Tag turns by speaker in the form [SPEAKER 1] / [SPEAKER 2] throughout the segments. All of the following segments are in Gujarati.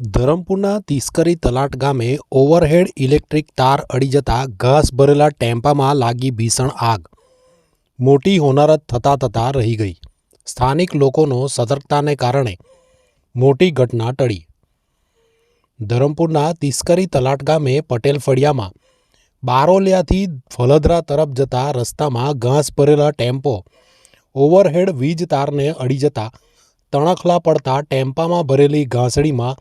[SPEAKER 1] ધરમપુરના તિસ્કરી તલાટ ગામે ઓવરહેડ ઇલેક્ટ્રિક તાર અડી જતા ઘાસ ભરેલા ટેમ્પામાં લાગી ભીષણ આગ. મોટી હોનારત થતાં થતાં રહી ગઈ. સ્થાનિક લોકોનો સતર્કતાને કારણે મોટી ઘટના ટળી. ધરમપુરના તિસ્કરી તલાટ ગામે પટેલ ફળિયામાં બારોલિયાથી ફલદરા તરફ જતા રસ્તામાં ઘાસ ભરેલા ટેમ્પો ઓવરહેડ વીજ તારને અડી જતા તણખલા પડતા ટેમ્પામાં ભરેલી ઘાસડીમાં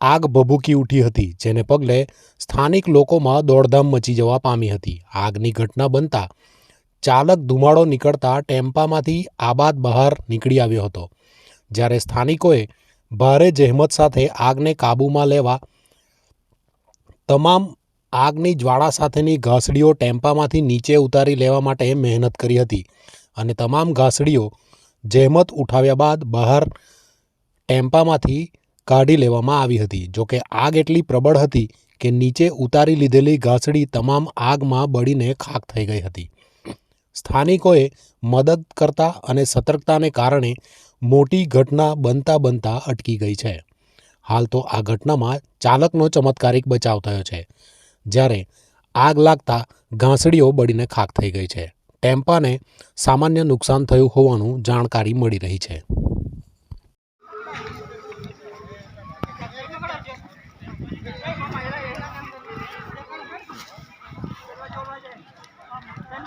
[SPEAKER 1] આગ ભભૂકી ઉઠી હતી, જેને પગલે સ્થાનિક લોકોમાં દોડધામ મચી જવા પામી હતી. આગની ઘટના બનતા ચાલક ધુમાડો નીકળતા ટેમ્પામાંથી આબાદ બહાર નીકળી આવ્યો હતો. જ્યારે સ્થાનિકોએ ભારે જહેમત સાથે આગને કાબૂમાં લેવા તમામ આગની જ્વાળા સાથેની ઘાસડીઓ ટેમ્પામાંથી નીચે ઉતારી લેવા માટે મહેનત કરી હતી અને તમામ ઘાસડીઓ જહેમત ઉઠાવ્યા બાદ બહાર ટેમ્પામાંથી કાઢી લેવામાં આવી હતી. જોકે આગ એટલી પ્રબળ હતી કે નીચે ઉતારી લીધેલી ઘાસડી તમામ આગમાં બળીને ખાખ થઈ ગઈ હતી. સ્થાનિકોએ મદદ કરતા અને સતર્કતાને કારણે મોટી ઘટના બનતા બનતા અટકી ગઈ છે. હાલ તો આ ઘટનામાં ચાલકનો ચમત્કારિક બચાવ થયો છે, જ્યારે આગ લાગતા ઘાસડીઓ બળીને ખાખ થઈ ગઈ છે. ટેમ્પાને સામાન્ય નુકસાન થયું હોવાનું જાણકારી મળી રહી છે.